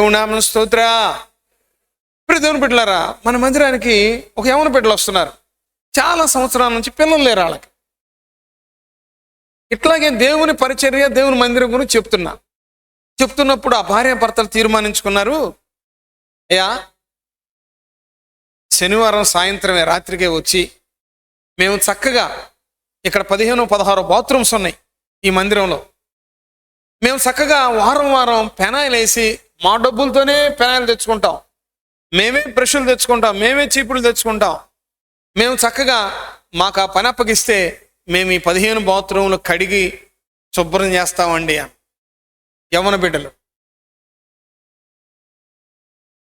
నామం స్తోత్ర. ఇప్పుడు దేవుని బిడ్డలారా మన మందిరానికి ఒక యవన బిడ్డలు వస్తున్నారు. చాలా సంవత్సరాల నుంచి పిల్లలు లేరు వాళ్ళకి. ఇట్లాగే దేవుని పరిచర్య దేవుని మందిరం గురించి చెప్తున్నా. చెప్తున్నప్పుడు ఆ భార్య భర్తలు తీర్మానించుకున్నారు. అయ్యా శనివారం సాయంత్రమే రాత్రికే వచ్చి మేము చక్కగా ఇక్కడ పదిహేను పదహారు బాత్రూమ్స్ ఉన్నాయి ఈ మందిరంలో. మేము చక్కగా వారం వారం పెనాయిల్ వేసి మా డబ్బులతోనే పెనాయిలు తెచ్చుకుంటాం. మేమే బ్రష్లు తెచ్చుకుంటాం మేమే చీపులు తెచ్చుకుంటాం. మేము చక్కగా మాకు ఆ పని అప్పగిస్తే మేము ఈ పదిహేను బాత్రూములు కడిగి శుభ్రం చేస్తామండి అని. యవన బిడ్డలు.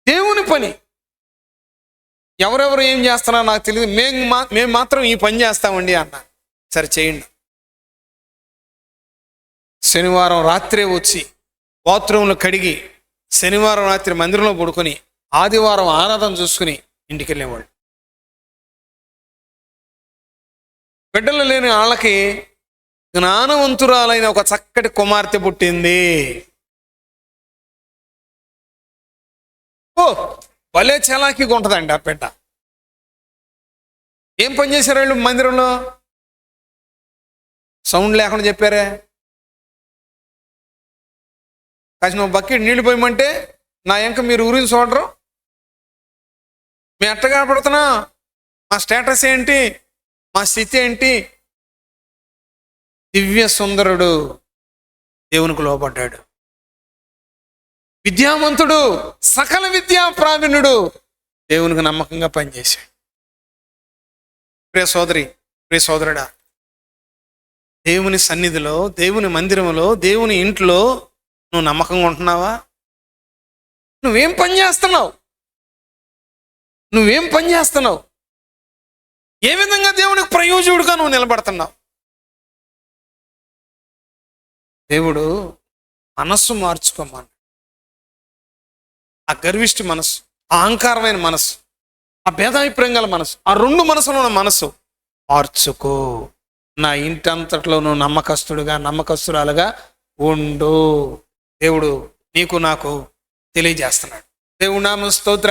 దేవుని పని. ఎవరెవరు ఏం చేస్తున్నారో నాకు తెలియదు. మేము మా మేము మాత్రం ఈ పని చేస్తామండి అన్న. సరే చేయండి. శనివారం రాత్రే వచ్చి బాత్రూంలో కడిగి శనివారం రాత్రి మందిరంలో పడుకొని ఆదివారం ఆరాధన చూసుకుని ఇంటికి వెళ్ళేవాళ్ళు బిడ్డలు లేని వాళ్ళకి జ్ఞానవంతురాలైన ఒక చక్కటి కుమార్తె పుట్టింది. ఓ భలే చలాకీగా ఉంటుందండి ఆ బిడ్డ. ఏం పని చేశారు వీళ్ళు మందిరంలో? సౌండ్ లేకుండా చెప్పారే? కాసిన బకెట్ నీళ్ళు పోయమంటే నా ఎంక మీరు ఊరిని చూడరు. మేము ఎట్ట కనపడుతున్నా మా స్టేటస్ ఏంటి? మా స్థితి ఏంటి? దివ్య సుందరుడు దేవునికి లోపడ్డాడు విద్యావంతుడు సకల విద్యా ప్రావీణ్యుడు దేవునికి నమ్మకంగా పనిచేశాడు. ప్రియ సోదరి ప్రియ సోదరుడా దేవుని సన్నిధిలో దేవుని మందిరంలో దేవుని ఇంట్లో నువ్వు నమ్మకంగా ఉంటున్నావా? నువ్వేం పని చేస్తున్నావు? నువ్వేం పని చేస్తున్నావు? ఏ విధంగా దేవునికి ప్రయోజకుడుగా నువ్వు నిలబడుతున్నావు? దేవుడు మనస్సు మార్చుకోమన్నాడు. ఆ గర్విష్టి మనస్సు ఆ అహంకారమైన మనస్సు ఆ భేదాభిప్రాయం గల మనసు ఆ రెండు మనసులో ఉన్న మనస్సు మార్చుకో. నా ఇంటంతట్లో నువ్వు నమ్మకస్తుడుగా నమ్మకస్తురాలుగా ఉండు. దేవుడు నీకు నాకు తెలియజేస్తున్నాడు. దేవుడు నామ స్తోత్ర.